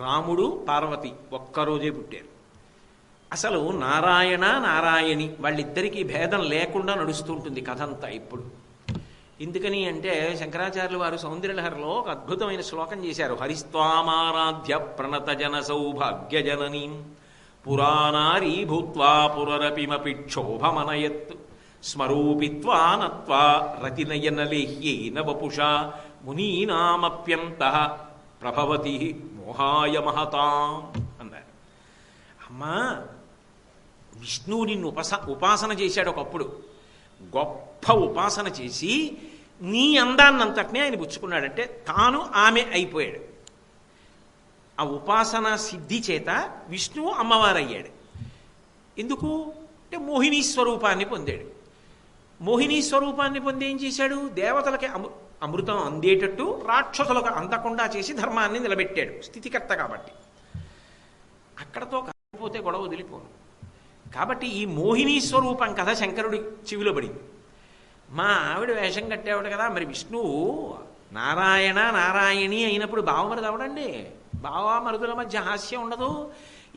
రాముడు పార్వతి ఒక్కరోజే పుట్టారు. అసలు నారాయణ నారాయణి వాళ్ళిద్దరికీ భేదం లేకుండా నడుస్తుంటుంది ఉంటుంది కథంతా ఇప్పుడు. ఎందుకని అంటే శంకరాచార్యులు వారు సౌందర్యలహరిలో ఒక అద్భుతమైన శ్లోకం చేశారు. హరిస్వామారాధ్య ప్రణత జన సౌభాగ్య జననీం పురాణారీ భూత్వా పురరపిమపి క్షోభమనయత్ స్మరూపిత్వా నత్వా రతినయనలేహ్యేన వపుషా మునీనామప్యంత ప్రభవతి మోహాయ మహతాం అన్నారు. అమ్మా విష్ణువు నిన్ను ఉపస ఉపాసన చేశాడు ఒకప్పుడు. గొప్ప ఉపాసన చేసి నీ అందాన్నంతటినే ఆయన పుచ్చుకున్నాడంటే తాను ఆమె అయిపోయాడు. ఆ ఉపాసన సిద్ధి చేత విష్ణువు అమ్మవారయ్యాడు. ఎందుకు? అంటే మోహిని స్వరూపాన్ని పొందాడు. మోహిని స్వరూపాన్ని పొంది ఏం చేశాడు? దేవతలకి అమృతం అందేటట్టు రాక్షసులకు అందకుండా చేసి ధర్మాన్ని నిలబెట్టాడు స్థితికర్త కాబట్టి. అక్కడతో కాకపోతే గొడవ వదిలిపోను. కాబట్టి ఈ మోహిని స్వరూపం కథ శంకరుడి చెవిలో పడింది. మా ఆవిడ వేషం కట్టేవాడు కదా మరి విష్ణువు నారాయణ నారాయణి అయినప్పుడు బావమరుదు అవడండి. బావా మరుదుల మధ్య హాస్యం ఉండదు.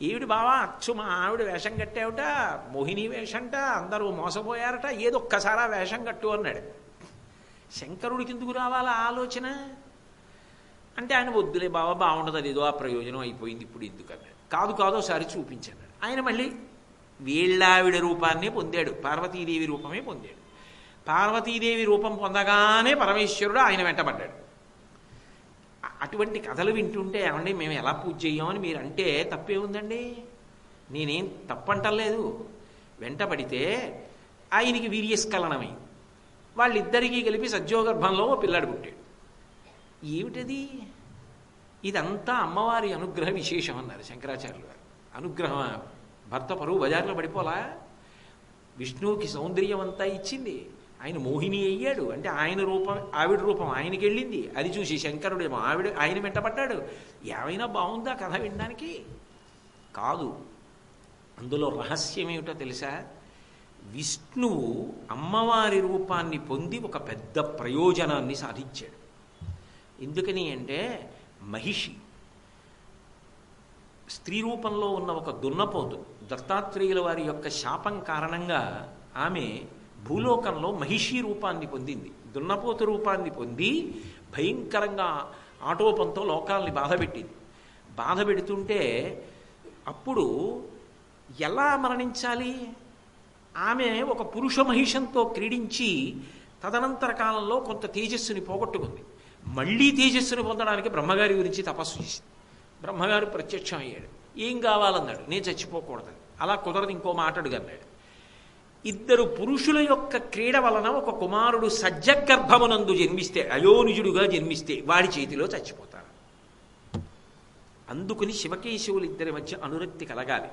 ఈవిడ బావా? అచ్చు మా ఆవిడ వేషం కట్టేవట మోహిని వేషంట అందరూ మోసపోయారట ఏదొక్కసారా వేషం కట్టు అన్నాడు. శంకరుడికి ఎందుకు రావాలా ఆలోచన? అంటే ఆయన వద్దులే బావ బాగుండదు అది ఏదో ఆ ప్రయోజనం అయిపోయింది ఇప్పుడు ఎందుకు అన్నాడు కాదు కాదు ఒకసారి చూపించాడు ఆయన మళ్ళీ వీళ్ళావిడ రూపాన్నే పొందాడు. పార్వతీదేవి రూపమే పొందాడు. పార్వతీదేవి రూపం పొందగానే పరమేశ్వరుడు ఆయన వెంటబడ్డాడు. అటువంటి కథలు వింటుంటే ఏమండి మేము ఎలా పూజ చేయమని మీరు అంటే తప్పే ఉందండి? నేనేం తప్పంటలేదు వెంటబడితే ఆయనకి వీర్యస్ఖలనమై వాళ్ళిద్దరికీ కలిపి సద్యోగర్భంలో పిల్లాడు పుట్టాడు. ఏమిటది? ఇదంతా అమ్మవారి అనుగ్రహ విశేషం అన్నారు శంకరాచార్యులు గారు. అనుగ్రహం భర్త పరువు బజార్లో పడిపోలా? విష్ణువుకి సౌందర్యం అంతా ఇచ్చింది. ఆయన మోహిని అయ్యాడు. అంటే ఆయన రూపం ఆవిడ రూపం ఆయనకి వెళ్ళింది. అది చూసి శంకరుడేమో ఆవిడ ఆయన వెంటపడ్డాడు ఏమైనా బాగుందా కథ వినడానికి? కాదు. అందులో రహస్యం ఏమిటో తెలుసా? విష్ణువు అమ్మవారి రూపాన్ని పొంది ఒక పెద్ద ప్రయోజనాన్ని సాధించాడు. ఎందుకని అంటే మహిషి స్త్రీ రూపంలో ఉన్న ఒక దున్నపోతు దత్తాత్రేయుల వారి యొక్క శాపం కారణంగా ఆమె భూలోకంలో మహిషి రూపాన్ని పొందింది. దున్నపోతు రూపాన్ని పొంది భయంకరంగా ఆటోపంతో లోకాల్ని బాధపెట్టింది బాధ పెడుతుంటే అప్పుడు ఎలా మరణించాలి? ఆమె ఒక పురుష మహిషంతో క్రీడించి తదనంతర కాలంలో కొంత తేజస్సుని పోగొట్టుకుంది. మళ్ళీ తేజస్సుని పొందడానికి బ్రహ్మగారి గురించి తపస్సు చేసింది. బ్రహ్మగారు ప్రత్యక్షం అయ్యాడు. ఏం కావాలన్నాడు? నేను చచ్చిపోకూడదని అలా కుదరదు ఇంకో మాటడుగన్నాడు ఇద్దరు పురుషుల యొక్క క్రీడ వలన ఒక కుమారుడు సజ్జగర్భమునందు జన్మిస్తే అయోనిజుడుగా జన్మిస్తే వాడి చేతిలో చచ్చిపోతారు. అందుకుని శివకేశవులు ఇద్దరి మధ్య అనురక్తి కలగాలి.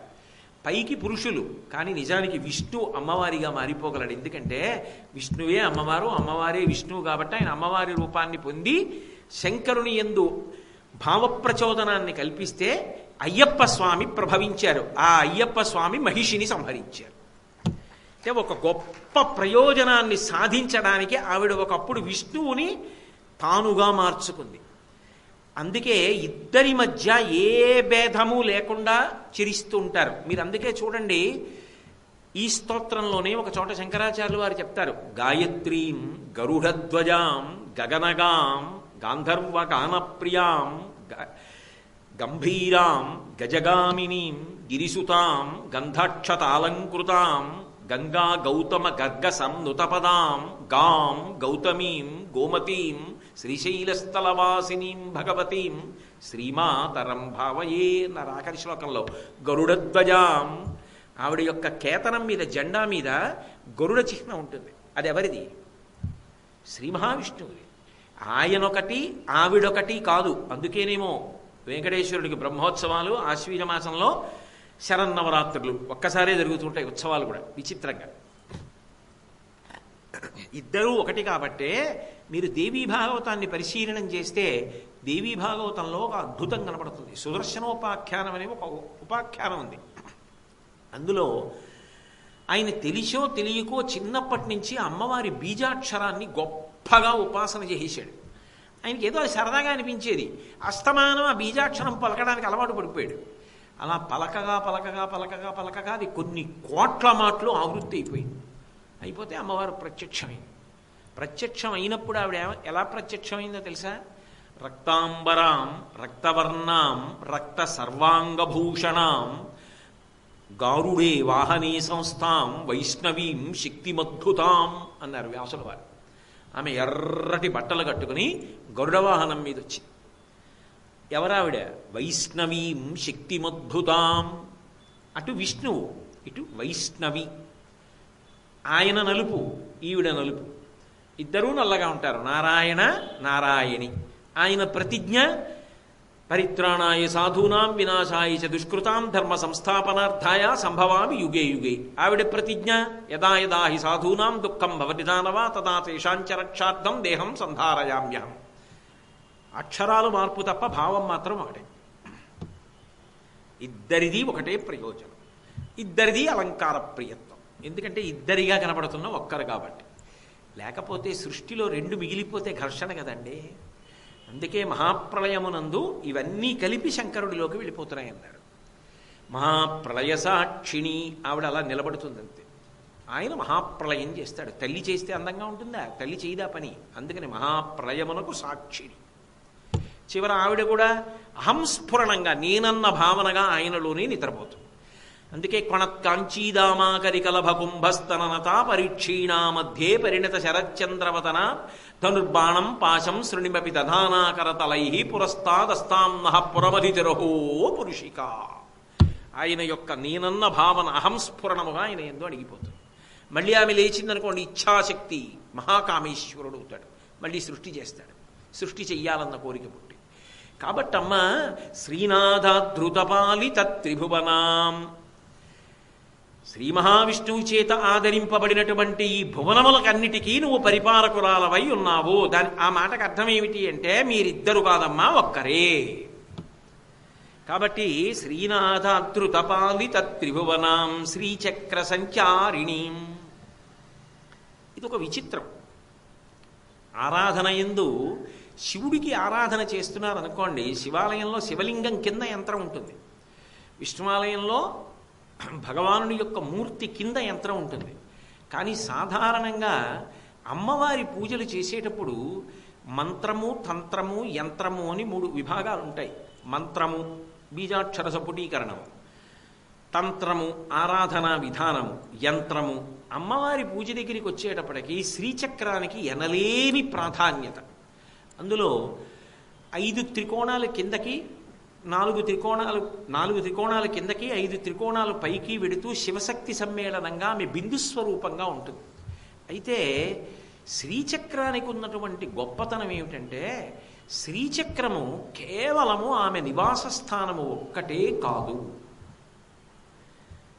పైకి పురుషులు కానీ నిజానికి విష్ణు అమ్మవారిగా మారిపోగలడు. ఎందుకంటే విష్ణువే అమ్మవారు అమ్మవారే విష్ణువు కాబట్టి ఆయన అమ్మవారి రూపాన్ని పొంది శంకరుని ఎందు భావప్రచోదనాన్ని కల్పిస్తే అయ్యప్ప స్వామి ప్రభవించారు. ఆ అయ్యప్ప స్వామి మహిషిని సంహరించారు. అంటే ఒక గొప్ప ప్రయోజనాన్ని సాధించడానికి ఆవిడ ఒకప్పుడు విష్ణువుని తానుగా మార్చుకుంది. అందుకే ఇద్దరి మధ్య ఏ భేదము లేకుండా చిరిస్తూ ఉంటారు. మీరు అందుకే చూడండి ఈ స్తోత్రంలోనే ఒక చోట శంకరాచార్యులు వారు చెప్తారు గాయత్రీం గరుడధ్వజాం గగనగాం గాంధర్వ గానప్రియాం గ- గంభీరాం గజగామినీం గిరిసుతాం గంధక్షతాలంకృతాం గంగా గౌతమ గర్గ సంనుతపదాం గాం గౌతమీం గోమతీం శ్రీశైలస్థలవాసినీం భగవతీం శ్రీమాతరం భావయే అన్నారు శ్లోకంలో. గరుడధ్వజాం. ఆవిడ యొక్క కేతనం మీద జెండా మీద గరుడ చిహ్నం ఉంటుంది. అది ఎవరిది శ్రీ మహావిష్ణువుది ఆయనొకటి ఆవిడొకటి కాదు. అందుకేనేమో వెంకటేశ్వరుడికి బ్రహ్మోత్సవాలు ఆశ్వీజ మాసంలో శరన్నవరాత్రులు ఒక్కసారే జరుగుతుంటాయి ఉత్సవాలు కూడా విచిత్రంగా. ఇద్దరూ ఒకటి కాబట్టే మీరు దేవీ భాగవతాన్ని పరిశీలనం చేస్తే దేవీ భాగవతంలో ఒక అద్భుతం కనపడుతుంది. సుదర్శనోపాఖ్యానం అనే ఒక ఉపాఖ్యానం ఉంది. అందులో ఆయన తెలిసో తెలియకో చిన్నప్పటి నుంచి అమ్మవారి బీజాక్షరాన్ని గొప్పగా ఉపాసన చేసేశాడు. ఆయనకి ఏదో అది సరదాగా అనిపించేది. అస్తమానం ఆ బీజాక్షరం పలకడానికి అలవాటు పడిపోయాడు. అలా పలకగా పలకగా పలకగా పలకగా అది కొన్ని కోట్ల మాటలు ఆవృత్తి అయిపోయింది. అయిపోతే అమ్మవారు ప్రత్యక్షమైంది ప్రత్యక్షం అయినప్పుడు ఆవిడ ఎలా ప్రత్యక్షమైందో తెలుసా? రక్తాంబరాం రక్తవర్ణాం రక్త సర్వాంగభూషణాం గారుడే వాహనే సంస్థాం వైష్ణవీం శక్తిమద్భుతాం అన్నారు వ్యాసుల వారు ఆమె ఎర్రటి బట్టలు కట్టుకుని గరుడ వాహనం మీద వచ్చింది ఎవరావిడ? వైష్ణవీం శక్తిమద్భుతాం. అటు విష్ణువు ఇటు వైష్ణవి. ఆయన నలుపు ఈవిడ నలుపు. ఇద్దరూ నల్లగా ఉంటారు. నారాయణ నారాయణి. ఆయన ప్రతిజ్ఞ పరిత్రాణాయ సాధూనాం వినాశాయ చ దుష్కృతాం ధర్మ సంస్థాపనార్థాయ సంభవామి యుగే యుగే. ఆవిడ ప్రతిజ్ఞ యదా యదా హి సాధూనాం దుఃఖం భవతి దానవా తదా తేషాంచ రక్షార్థం దేహం సంధారయామ్యహం. అక్షరాలు మార్పు తప్ప భావం మాత్రం ఒకటే. ఇద్దరిది ఒకటే ప్రయోజనం. ఇద్దరిది అలంకార ప్రియత్వం. ఎందుకంటే ఇద్దరిగా కనబడుతున్న ఒక్కరు కాబట్టి. లేకపోతే సృష్టిలో రెండు మిగిలిపోతే ఘర్షణ కదండి. అందుకే మహాప్రళయమునందు ఇవన్నీ కలిపి శంకరుడిలోకి వెళ్ళిపోతున్నాయి అన్నాడు మహాప్రళయ సాక్షిణి ఆవిడ అలా నిలబడుతుందంతే. ఆయన మహాప్రళయం చేస్తాడు. తల్లి చేస్తే అందంగా ఉంటుందా? తల్లి చేయదా పని? అందుకని మహాప్రళయమునకు సాక్షిణి. చివర ఆవిడ కూడా అహంస్ఫురణంగా నేనన్న భావనగా ఆయనలోనే నిద్రపోతుంది. అందుకే కొణత్కాంచీదామాకరికలభ కుంభస్తననత పరీక్షీణా మధ్యే పరిణత శరచంద్రవతన ధనుర్బాణం పాశం శృణిమపి దధానాకరతలై పురస్తాదస్తాం పురమధితిరహో పురుషిక. ఆయన యొక్క నేనన్న భావన అహంస్ఫురణముగా ఆయన ఎందు అడిగిపోతుంది మళ్ళీ ఆమె లేచిందనుకోండి ఇచ్ఛాశక్తి మహాకామేశ్వరుడు అవుతాడు. మళ్ళీ సృష్టి చేస్తాడు. సృష్టి చెయ్యాలన్న కోరిక పుట్టి. కాబట్టమ్మ శ్రీనాథాధృతపాలిత త్రిభువనాం శ్రీ మహావిష్ణువు చేత ఆదరింపబడినటువంటి ఈ భువనములకన్నిటికీ నువ్వు పరిపాలకురాలవై ఉన్నావు. దాని ఆ మాటకు అర్థం ఏమిటి అంటే మీరిద్దరు కాదమ్మా ఒక్కరే. కాబట్టి శ్రీనాథ అధృతపాలిత త్రిభువనాం శ్రీచక్ర సంచారిణీం ఇది ఒక విచిత్రం. ఆరాధన ఎందు శివుడికి ఆరాధన చేస్తున్నారు అనుకోండి శివాలయంలో శివలింగం కింద యంత్రం ఉంటుంది. విష్ణువాలయంలో భగవానుని యొక్క మూర్తి కింద యంత్రం ఉంటుంది. కానీ సాధారణంగా అమ్మవారి పూజలు చేసేటప్పుడు మంత్రము తంత్రము యంత్రము అని మూడు విభాగాలు ఉంటాయి. మంత్రము బీజాక్షర సపుటీకరణము తంత్రము ఆరాధనా విధానము. యంత్రము అమ్మవారి పూజ దగ్గరికి వచ్చేటప్పటికి శ్రీచక్రానికి ఎనలేని ప్రాధాన్యత. అందులో ఐదు త్రికోణాల కిందకి నాలుగు త్రికోణాలు నాలుగు త్రికోణాల కిందకి ఐదు త్రికోణాలు పైకి వెడుతూ శివశక్తి సమ్మేళనంగా ఆమె బిందు స్వరూపంగా ఉంటుంది. అయితే శ్రీచక్రానికి ఉన్నటువంటి గొప్పతనం ఏమిటంటే శ్రీచక్రము కేవలము ఆమె నివాస స్థానము ఒక్కటే కాదు.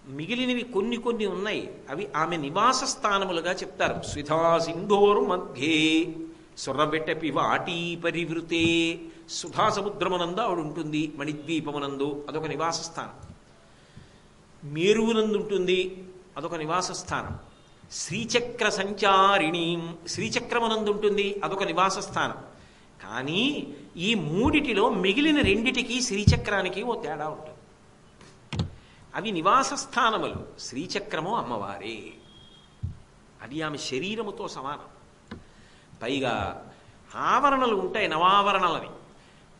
మిగిలినవి కొన్ని కొన్ని ఉన్నాయి. అవి ఆమె నివాస స్థానములుగా చెప్తారు. స్విధా సింధోరు మధ్యే సురబెటపి వాటీ పరివృతే. సుధా సముద్రమునందు ఆవిడ ఉంటుంది మణిద్వీపమునందు అదొక నివాస స్థానం మేరువునందు ఉంటుంది అదొక నివాస స్థానం శ్రీచక్ర సంచారిణి శ్రీచక్రమునందు ఉంటుంది అదొక నివాస స్థానం కానీ ఈ మూడిటిలో మిగిలిన రెండిటికి శ్రీచక్రానికి ఓ తేడా ఉంటుంది. అవి నివాస స్థానములు శ్రీచక్రము అమ్మవారే. అది ఆమె శరీరముతో సమానం. పైగా ఆవరణలు ఉంటాయి నవావరణలని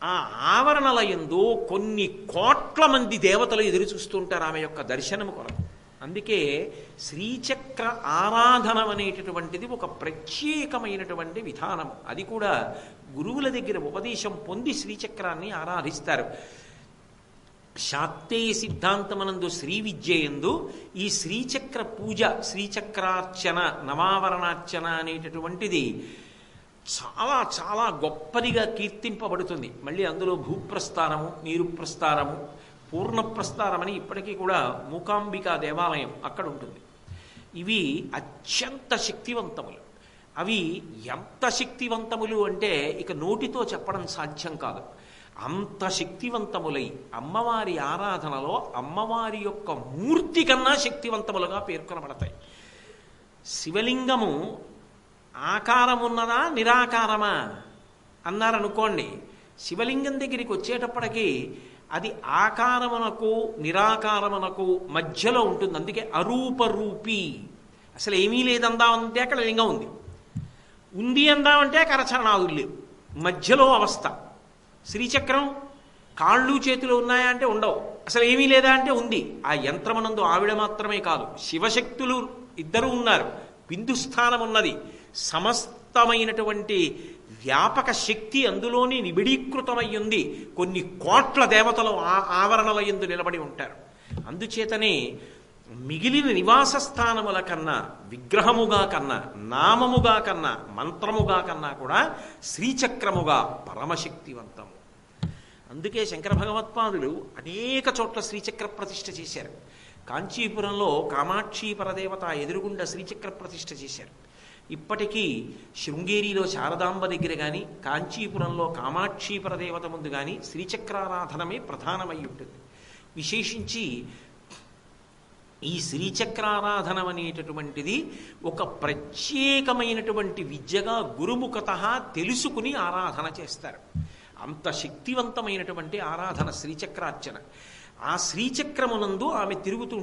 ఆ ఆవరణల ఎందు కొన్ని కోట్ల మంది దేవతలు ఎదురు చూస్తుంటారు ఆమె యొక్క దర్శనము కొరకు. అందుకే శ్రీచక్ర ఆరాధన అనేటటువంటిది ఒక ప్రత్యేకమైనటువంటి విధానం అది కూడా గురువుల దగ్గర ఉపదేశం పొంది శ్రీచక్రాన్ని ఆరాధిస్తారు. శాక్తేయ సిద్ధాంతమనందు శ్రీ విద్యయందు ఈ శ్రీచక్ర పూజ శ్రీచక్రార్చన నవావరణార్చన అనేటటువంటిది చాలా చాలా గొప్పదిగా కీర్తింపబడుతుంది. మళ్ళీ అందులో భూప్రస్థానము నీరు ప్రస్థానము పూర్ణ ప్రస్థానమని ఇప్పటికీ కూడా మూకాంబికా దేవాలయం అక్కడ ఉంటుంది. ఇవి అత్యంత శక్తివంతములు. అవి ఎంత శక్తివంతములు అంటే ఇక నోటితో చెప్పడం సాధ్యం కాదు. అంత శక్తివంతములై అమ్మవారి ఆరాధనలో అమ్మవారి యొక్క మూర్తి కన్నా శక్తివంతములుగా పేర్కొనబడతాయి. శివలింగము ఆకారమున్నదా నిరాకారమా? అన్నారనుకోండి శివలింగం దగ్గరికి వచ్చేటప్పటికి అది ఆకారమునకు నిరాకారమునకు మధ్యలో ఉంటుంది. అందుకే అరూపరూపి. అసలు ఏమీ లేదందామంటే అక్కడ లింగం ఉంది. ఉంది అందామంటే కరచరణాదులు లేవు. మధ్యలో అవస్థ. శ్రీచక్రం కాళ్ళు చేతులు ఉన్నాయా అంటే ఉండవు. అసలు ఏమీ లేదా అంటే ఉంది. ఆ యంత్రమునందు ఆవిడ మాత్రమే కాదు. శివశక్తులు ఇద్దరు ఉన్నారు. బిందు స్థానం ఉన్నది సమస్తమైనటువంటి వ్యాపక శక్తి అందులోనే నిబిడీకృతమై ఉంది. కొన్ని కోట్ల దేవతలు ఆ ఆవరణల ఎందు నిలబడి ఉంటారు. అందుచేతనే మిగిలిన నివాస స్థానముల కన్నా విగ్రహముగా కన్నా నామముగా కన్నా మంత్రముగా కన్నా కూడా శ్రీచక్రముగా పరమశక్తివంతము. అందుకే శంకర భగవత్పాదులు అనేక చోట్ల శ్రీచక్ర ప్రతిష్ఠ చేశారు. కాంచీపురంలో కామాక్షి పరదేవత ఎదురుగుండా శ్రీచక్ర ప్రతిష్ఠ చేశారు. ఇప్పటికీ శృంగేరిలో శారదాంబ దగ్గర కానీ కాంచీపురంలో కామాక్షి పరదేవత ముందు కానీ శ్రీచక్రారాధనమే ప్రధానమై ఉంటుంది. విశేషించి ఈ శ్రీచక్రారాధనం అనేటటువంటిది ఒక ప్రత్యేకమైనటువంటి విద్యగా గురుముఖత తెలుసుకుని ఆరాధన చేస్తారు. అంత శక్తివంతమైనటువంటి ఆరాధన శ్రీచక్రార్చన. ఆ శ్రీచక్రమునందు ఆమె తిరుగుతూ